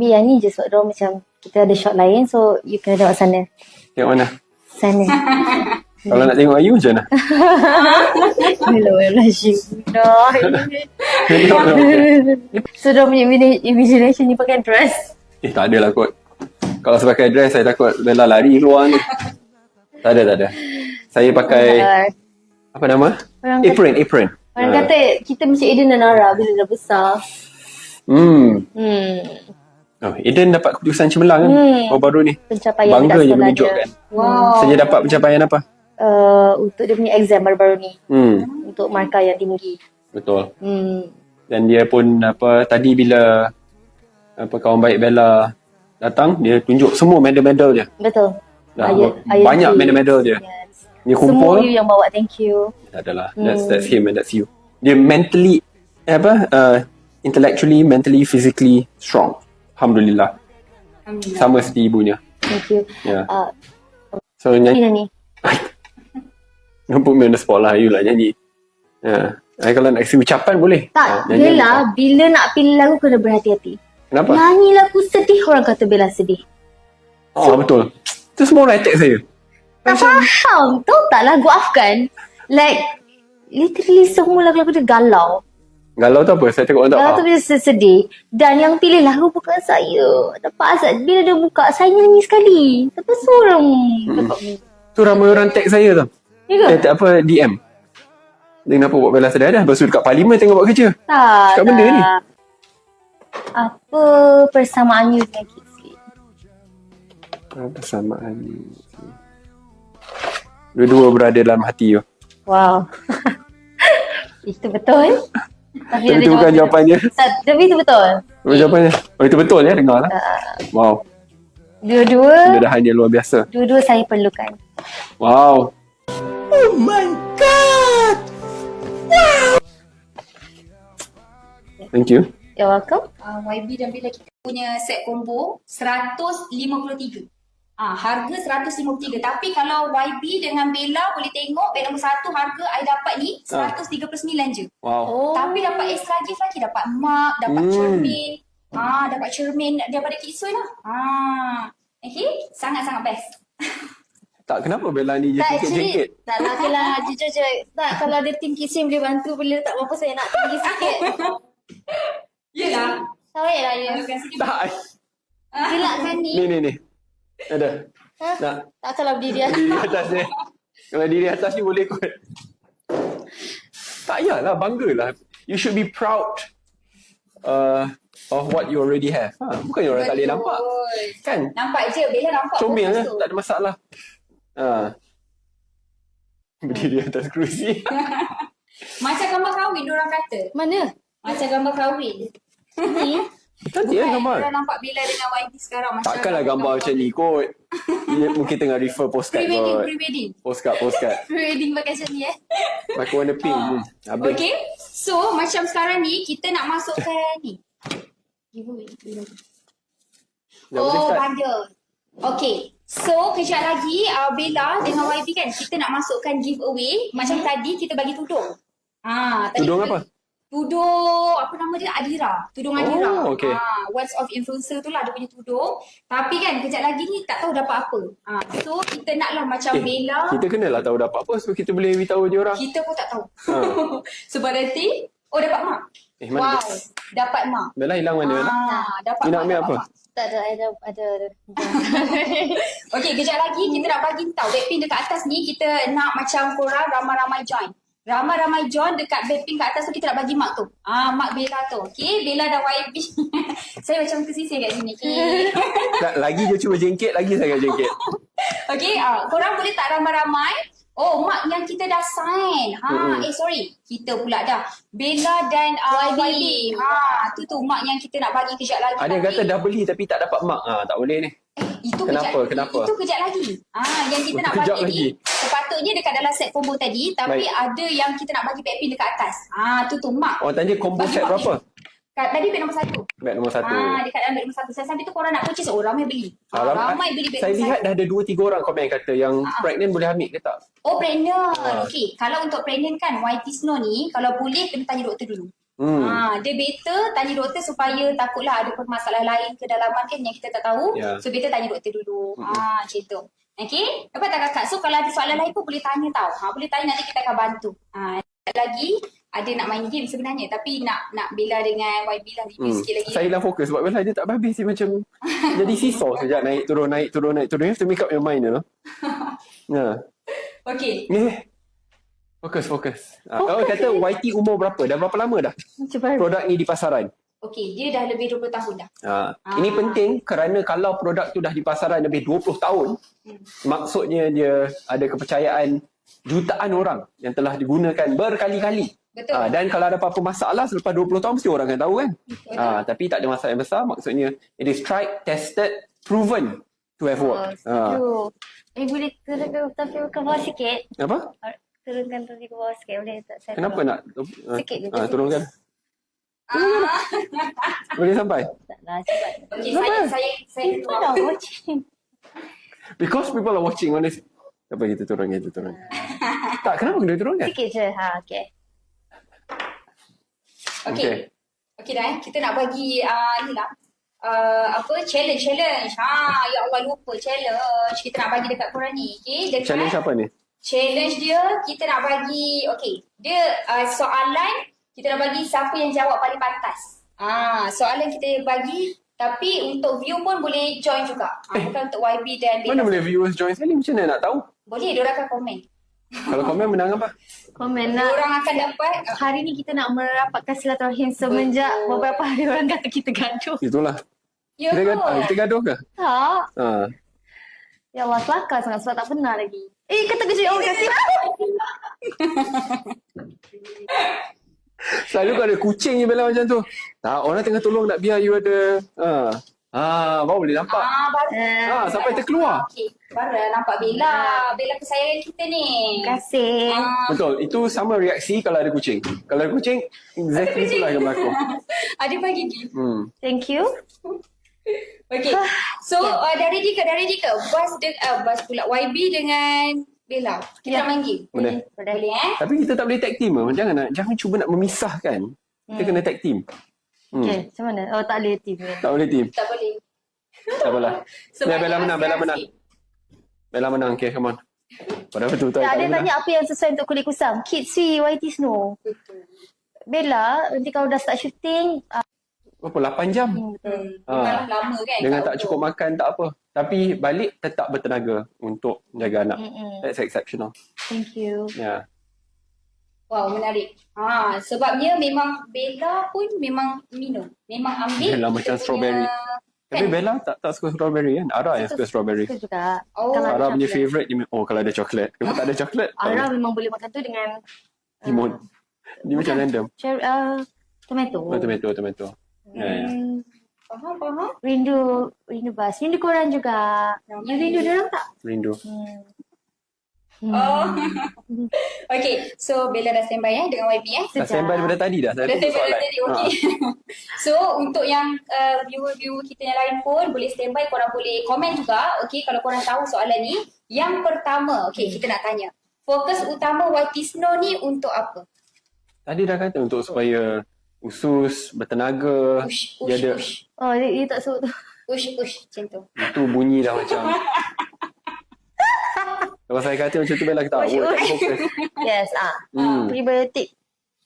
Maybe yang ni je sebab diorang macam kita ada shot lain so you kena tengok sana. Tengok mana? Sana. Kalau nak tengok Ayu macam mana? Hello, Rashid. No. so diorang punya imagination ni pakai dress. eh, tak ada lah kot. Kalau saya pakai dress, saya takut Bella lari keluar ni. tak ada, tak ada. Saya pakai, Uh, apa nama? Orang Apron, apron. orang Ah. kata kita macam Aiden dan Nara bila dah besar. Hmm. Hmm. Oh, Eden dapat keputusan cemerlang kan? Hmm. Oh, baru ni. Pencapaian Bangga je menunjukkan. Wow. Saja dapat pencapaian apa? Uh, untuk dia punya exam baru-baru ni. Hmm, Untuk markah yang tinggi. betul. Hmm. Dan dia pun apa tadi bila apa kawan baik Bella datang, dia tunjuk semua medal-medal dia. Betul. Dah, Ayat- ayat banyak medal-medal dia. Yes. Dia Semua kumpul. you yang bawa thank you. Tak adalah. That's that's him and that's you. Dia mentally eh, apa? Uh, intellectually, mentally, physically strong. Alhamdulillah. Alhamdulillah. Sama seperti ibunya. Thank you. Ya. Uh, So nyanyi. Put me on the lah. You lah nyanyi. Ya. Eh, kalau nak kasi ucapan boleh. Tak, Ah, nyanyi Bella apa? bila nak pilih lagu kena berhati-hati. Kenapa? Nyanyi lagu sedih orang kata Bella sedih. Oh, betul. Itu semua orang attack saya. Tak faham. Tahu tak lagu Afgan? Like, literally semua lagu-lagu dia galau. Galau tu apa? Saya tengok orang tak Galau tu faham. macam sedih. Dan yang pilih lagu bukan saya. Dapat azab. Bila dia buka, saya nyanyi sekali. Tapi seorang dapat Tu ramai orang tag saya tau. Ya ke? Eh, apa, DM. Dia kenapa buat Bella sedih dah? Lepas tu dekat parlimen tengok buat kerja. Tak. Cakap benda ni. Apa persamaan you dengan Kid Slip? Persamaan ni. Dua-dua berada dalam hati you. Wow. itu betul. Tapi itu bukan jawapan. jawapannya. Tapi itu betul. Apa jawapannya? Oh, itu betul ya, dengar lah. Wow. Dua-dua, Kemudahan dia luar biasa. dua-dua saya perlukan. Wow. Thank you. You're welcome. uh, YB dan Bella kita punya set combo 153. Ah, harga 153. Tapi kalau YB dengan Bella boleh tengok beg nombor satu harga I dapat ni Ah. 139 je. Wow. Oh. Tapi dapat extra gift lagi dapat mug, dapat Hmm. cermin. Ah, dapat cermin daripada Kitsui lah. Ah. Okay, sangat-sangat best. Tak kenapa Bella ni je jengket-jengket? tak lah lah jujur je. Tak, kalau ada tim kisim boleh bantu bila tak apa-apa saya nak tinggi sikit. Yelah. Sawit lah ya. Tak. Gelakkan ni. Ni, ni, ni. Ada. Ha? Nak Tak kalau berdiri lah. diri atas ni. Kalau diri atas ni boleh kot. Tak yalah, banggalah. You should be proud uh, of what you already have. Ha, bukan orang tak boleh nampak. Kan? Nampak je, Bella nampak. Comel lah, tak ada masalah. Ha. Berdiri atas kerusi. Macam gambar kahwin orang kata. Mana? Macam gambar kahwin. Ni? Cantik kan gambar? Orang nampak Bella dengan YB sekarang macam Takkanlah gambar macam ni kot. Dia mungkin tengah refer postcard Pre-wedding, kot. pre-wedding. Postcard, postcard. Pre-wedding pakai macam ni eh. Pakai warna pink. Hmm. Habis. Okay. So macam sekarang ni kita nak masukkan ni. Giveaway. Oh, bundle. Okay. So, kejap lagi uh, Bella dengan YB kan kita nak masukkan giveaway. Macam tadi kita bagi tudung. Ah, tadi Tudung kita- apa? Tudung, apa nama dia? Adira. Tudung Oh, Adira. okay. Ah, Words of Influencer tu lah dia punya tudung. Tapi kan kejap lagi ni tak tahu dapat apa. Ah, so, kita naklah macam Eh, Bella. Kita kenalah tahu dapat apa so kita boleh beritahu je orang. Kita pun tak tahu. Ha. Sebab nanti, oh dapat mak. Eh, mana wow, dapat mak. Bella hilang mana Bella? Ah, dapat Ni nak ambil apa? mak. Tak ada, ada, ada. ada. Okey, kejap lagi kita nak bagi tahu Backpin dekat atas ni kita nak macam korang ramai-ramai join. Ramai-ramai join dekat Backpin kat atas tu kita nak bagi mak tu. Ah, mak Bella tu. Okey, Bella dan YB. saya macam kesisir kat sini. Okey. Tak, lagi je cuba jengket, lagi saya akan jengket. Okey, ah, korang boleh tak ramai-ramai? Oh, mak yang kita dah sign. Ha, Mm-mm. eh sorry. Kita pula dah. Bella dan uh, YB. YB. Ha, tu tu mak yang kita nak bagi kejap lagi. Ada yang kata dah beli tapi tak dapat mak. Ah, tak boleh ni. Itu Kenapa? kejap, Kenapa? Itu kejap lagi. Ah, yang kita nak Kejap bagi lagi. ni sepatutnya dekat dalam set combo tadi tapi Baik. ada yang kita nak bagi backpin dekat atas. Ah, tu tu mak. Orang tanya combo Bagi set berapa? Kat, tadi beg nombor satu. Beg nombor satu. Ah, dekat dalam beg nombor satu. Saya sampai tu korang nak purchase, oh ramai beli. Ah, Ah, ram- ramai beli beg Saya lihat satu. dah ada dua tiga orang komen kata yang Ah. pregnant boleh ambil ke tak? Oh, pregnant. Ah. Okey, kalau untuk pregnant kan, YT Snow ni, kalau boleh kena tanya doktor dulu. Hmm. Ah, dia better tanya doktor supaya takutlah ada masalah lain ke dalaman kan yang kita tak tahu. Ya. So better tanya doktor dulu. Ah, macam tu. Okay, dapat tak kakak? So kalau ada soalan lain pun boleh tanya tau. Ha, boleh tanya nanti kita akan bantu. Ha, lagi ada nak main game sebenarnya tapi nak nak bela dengan YB lah review Hmm. sikit lagi. Saya hilang fokus sebab Bella dia tak habis dia macam jadi seesaw saja naik turun naik turun naik turun. You have to make up your mind you know. Ya. Okay. Ni. Fokus fokus. Ah, oh kata YT umur berapa? Dah berapa lama dah Macam baru. produk ni di pasaran? Okay, dia dah lebih 20 tahun dah. Ha, Ah. Ini penting kerana kalau produk tu dah di pasaran lebih 20 tahun, maksudnya dia ada kepercayaan jutaan orang yang telah digunakan berkali-kali. Betul. Ah, dan kalau ada apa-apa masalah selepas 20 tahun mesti orang akan tahu kan. Ah, tapi tak ada masalah yang besar maksudnya it is tried, tested, proven to have Oh, worked. Ah, setuju. Eh, boleh turunkan tapi ke bawah sikit? apa? Ah, Turunkan tapi ke bawah sikit. Boleh tak? Saya Kenapa tolong. nak ah, Sikit je, ah, sikit. turunkan? Ah, Boleh sampai? Tak lah, cepat. okay, saya saya saya watching. Because people are watching on this. Apa kita turun kita turun. tak, kenapa kena turunkan? Sikit je. Ha, okay. Okay. Okay. Okay dah eh. Kita nak bagi uh, ni lah. Uh, apa challenge challenge ha ya Allah lupa challenge kita nak bagi dekat korang ni okey dekat Challenge apa ni? Challenge dia kita nak bagi okey dia uh, soalan kita nak bagi siapa yang jawab paling pantas ah soalan kita bagi tapi untuk view pun boleh join juga ha, bukan untuk YB dan Mana boleh viewers join sekali? Macam mana nak tahu? boleh dia orang akan komen Kalau komen menang apa? Komen nak. orang akan dapat uh, Hari ni kita nak merapatkan silaturahim semenjak Betul. beberapa hari orang kata kita gaduh. Itulah. ya Kita, gaduh, kot. kita gaduh ke? Tak. Ha. Ya Allah, kelakar sangat sebab tak pernah lagi. Eh, kata kejut Allah kasih. Selalu kalau ada kucing je Bella macam tu. Tak, orang tengah tolong nak biar you ada. Ha. Ha, baru boleh nampak. ah baru Eh, Ha, sampai terkeluar. okey baru dah nampak Bella Bella kesayangan kita ni Terima kasih. ah Betul. Itu sama reaksi kalau ada kucing. Kalau ada kucing, exactly itulah yang berlaku. ada bagi gift Hmm. Thank you. Okay. So uh, dari Dika, dari Dika, Bas de, uh, Bas pula YB dengan Bella. Kita Ya. nak main game. Boleh. Boleh eh? Tapi kita tak boleh tag team. ah. Jangan nak, jangan cuba nak memisahkan. Kita kena tag team. Hmm. Okay, macam mana? Oh, tak boleh team. ni. Tak boleh team. Tak boleh. Tak apalah. Sebab Ya, Bella menang, Bella menang. Bella menang. Okay, come on. Padahal betul-betul Tak, tak ada menang. tanya apa yang sesuai untuk kulit kusam. Kids Sui, YT Snow. Betul. Bella, nanti kalau dah start shooting, ah, Berapa? 8 jam? hmm. Hmm. Memang lama kan? Dengan tak cukup makan, tak apa. Tapi balik tetap bertenaga untuk jaga anak. Mm-mm. That's exceptional. Thank you. Yeah. Wow, menarik. Ha, sebabnya memang Bella pun memang minum. Memang ambil. Bella macam punya- strawberry. Tapi Kan? Bella tak tak suka strawberry kan? Ara yang suka strawberry. Suka juga. Oh. Kalau ada Ara punya favourite dia, oh kalau ada coklat. Kalau tak ada coklat, Ara memang boleh makan tu dengan Timun. Dia macam random. cherry, uh, tomato. Oh, tomato, tomato. Ya, ya. Hmm, Faham, faham. rindu, rindu bas. Rindu korang juga. You rindu dia orang tak? Rindu. Hmm. Oh. okay, so Bella dah standby eh dengan YB eh. Dah standby daripada tadi dah. Dah standby dah tadi, okay. so, untuk yang uh, viewer-viewer kita yang lain pun boleh standby, korang boleh komen juga. Okay, kalau korang tahu soalan ni. Yang pertama, okay, kita nak tanya. Fokus utama YT Snow ni untuk apa? Tadi dah kata untuk supaya usus, bertenaga, Ush, dia ush, ada ush. Oh, dia, dia tak suka tu. Ush, ush, macam tu. itu bunyi dah macam Kalau saya kata macam tu Bella Ush, ush. fokus. Yes, ah. Hmm. Prebiotik.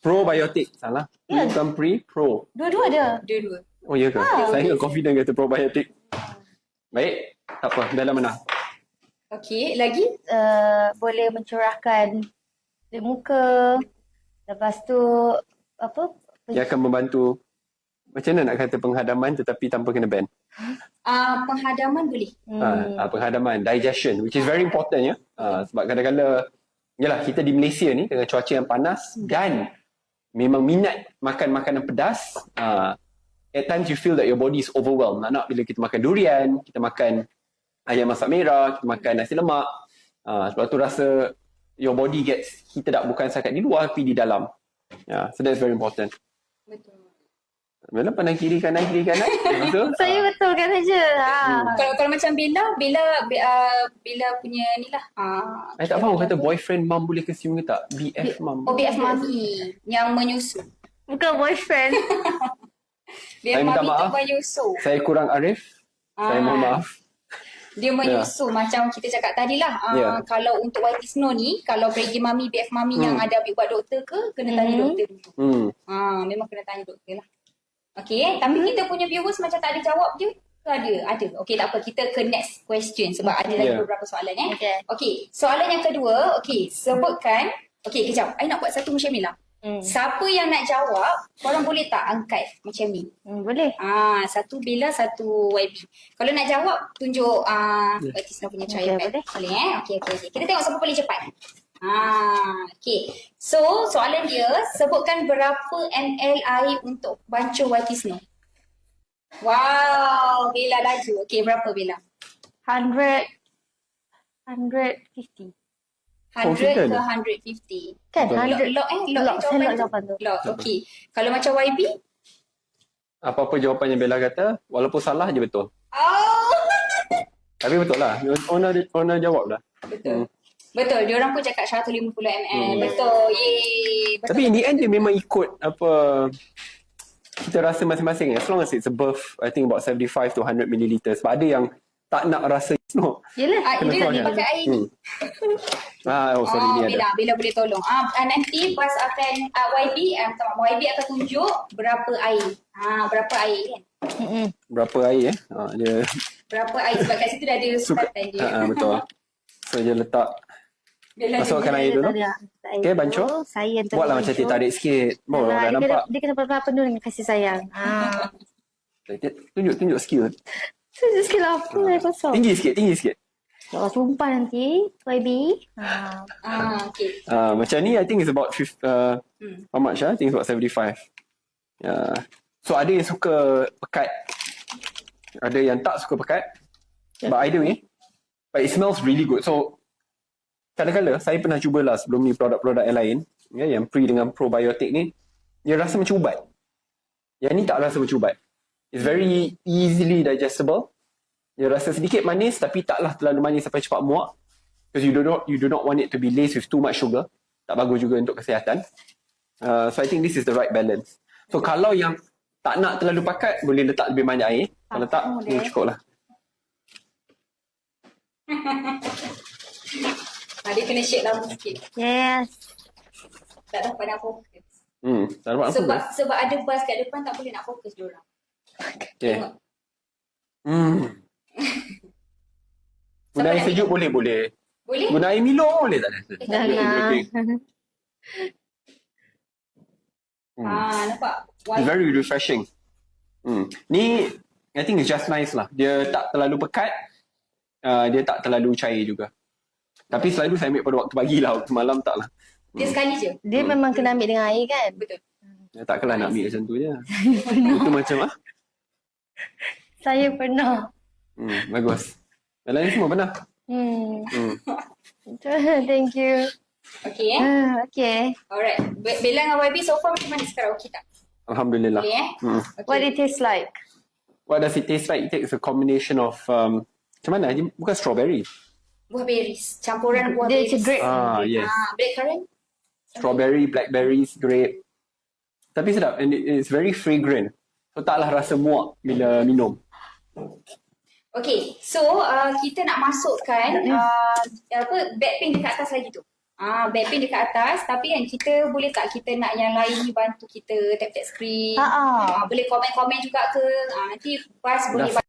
Probiotik. Salah. Ya. Bukan pre, pro. Dua-dua ada. Dua-dua. Oh, ya ke? Ah. Saya ingat confident kata probiotik. Baik. Tak apa. Bella menang. Okay, lagi? Uh, boleh mencurahkan kulit muka. Lepas tu, apa? Dia akan membantu macam mana nak kata penghadaman tetapi tanpa kena ban. Uh, penghadaman boleh. Hmm. Ha, penghadaman, digestion which is very important ya. Ha, sebab kadang-kadang yalah kita di Malaysia ni dengan cuaca yang panas dan memang minat makan makanan pedas. Ha, at times you feel that your body is overwhelmed. Nak, nak bila kita makan durian, kita makan ayam masak merah, kita makan nasi lemak. Ha, sebab tu rasa your body gets heated up bukan sahaja di luar tapi di dalam. Yeah, so that's very important. Betul. Bella pandang kiri kanan kiri kanan. Betul? Saya betulkan saja. Ha. Kalau kalau macam Bella, Bella Be- uh, Bella punya ni lah. Uh, Saya tak faham kata boyfriend mum boleh kesium ke tak? BF mum. OBF mami yang menyusu. Bukan boyfriend. Saya minta mami tu maaf. menyusul. Saya kurang arif. Saya Ah. mohon maaf. Dia menyusul macam kita cakap tadi lah. Uh, Ya. Kalau untuk YT Snow ni, kalau pergi mami, BF mami yang ada ambil buat doktor ke, kena tanya Mhm. doktor dulu. Hmm. Ha, memang kena tanya doktor lah. Okay, tapi kita punya viewers macam tak ada jawab je. Ke ada? Ada. Okay, tak apa. Kita ke next question sebab ada lagi Yeah. beberapa soalan eh. Okay. Okay, soalan yang kedua. Okay, sebutkan. Okay, kejap. I nak buat satu macam ni lah. Hmm. Siapa yang nak jawab, korang boleh tak angkat macam ni? Hmm, boleh. Ah, satu Bella, satu YB. Kalau nak jawab, tunjuk ah uh, Batisna punya Okay, tripod. boleh. Boleh eh? Okey, okey, okey. Kita tengok siapa paling cepat. Ah, okey. So, soalan dia, sebutkan berapa ml air untuk bancuh Batisna. Wow, Bella laju. Okey, berapa Bella? 100. 150. 100 Confident. ke 150? Kan? Betul. 100. Lock eh? Lock, Lock, eh saya jawapan lock tu? jawapan tu. Lock, okey. Kalau macam YB? Apa-apa jawapan yang Bella kata, walaupun salah je betul. Oh, Tapi betul lah. Owner, owner jawab lah. betul. Betul, dia orang pun cakap 150 ml. Hmm. Betul. Yeay. Betul. Tapi in the end dia memang ikut apa kita rasa masing-masing. As long as it's above, I think about 75 to 100 milliliters. Sebab ada yang tak nak rasa snow. Yelah. Ah, Kena dia keluar dia kan? pakai air ni. Hmm. Ah, oh sorry oh, ni ada. Bila, Bila boleh tolong. Ah, ah, nanti pas akan ah, YB, ah, maaf, YB akan tunjuk berapa air. Ah, berapa air kan? Mm-mm. Berapa air eh? Ah, dia Berapa air sebab kat situ dah ada sukatan dia. Ah, ah, betul. So dia letak Bila masukkan dia- air dulu. Dia Okay, bancuh. Saya Buatlah macam teh tarik sikit. Oh, Alah, dah dia nampak. Kena, dia kena penuh dengan kasih sayang. Ah. Tunjuk tunjuk skill. Saya skill apa yang kosong? Tinggi sikit, tinggi sikit. Kalau sumpah nanti, YB. Ah. Ah, okay. Ah, macam ni I think it's about 50, uh, Hmm. how much ah? I think it's about 75. Yeah. So ada yang suka pekat. Ada yang tak suka pekat. But either way, but it smells really good. So kadang-kadang saya pernah cubalah sebelum ni produk-produk yang lain, ya, yang pre dengan probiotik ni, dia rasa macam ubat. Yang ni tak rasa macam ubat. It's very easily digestible. Dia rasa sedikit manis tapi taklah terlalu manis sampai cepat muak. Because you do not you do not want it to be laced with too much sugar. Tak bagus juga untuk kesihatan. Uh, so I think this is the right balance. So kalau yang tak nak terlalu pakat, boleh letak lebih banyak air. Kalau tak, boleh. ni cukup lah. Ah, dia kena shake lama sikit. Yes. Tak dapat nak fokus. Hmm, tak dapat apa Sebab ke? sebab ada bas kat depan tak boleh nak fokus dia orang. Okay. Tengok. Hmm. Guna air sejuk boleh, boleh. Boleh? Guna air Milo boleh tak? Eh, tak boleh. Jangan. Okay. Hmm. Ah, nampak? It's Why? very refreshing. Hmm. Ni, I think it's just nice lah. Dia tak terlalu pekat. Uh, dia tak terlalu cair juga. Tapi selalu saya ambil pada waktu pagi lah. Waktu malam tak lah. Dia sekali je. Dia memang kena ambil dengan air kan? Betul. Ya, takkanlah nak ambil macam tu je. Itu macam ah. Saya pernah. Hmm, bagus. Yang lain semua pernah. Hmm. Hmm. Thank you. Okay eh? Ah, okay. Alright. Be- Bella dengan YB so far macam mana sekarang? Okey tak? Alhamdulillah. Boleh eh? Hmm. Okay. What it tastes like? What does it taste like? It takes a combination of um, macam mana? Dia Bukan strawberry. Buah beris. Campuran buah Dia beris. macam grape. Ah, yes. Ah, blackcurrant? Strawberry, blackberries, grape. Tapi sedap and it, it's very fragrant. So taklah rasa muak bila minum. Okay, so uh, kita nak masukkan uh, apa backpaint dekat atas lagi tu. Ah, backpaint dekat atas tapi kan kita boleh tak kita nak yang lain ni bantu kita tap-tap screen. Ah. Ah, boleh komen-komen juga ke? Ah, nanti Bas boleh Dah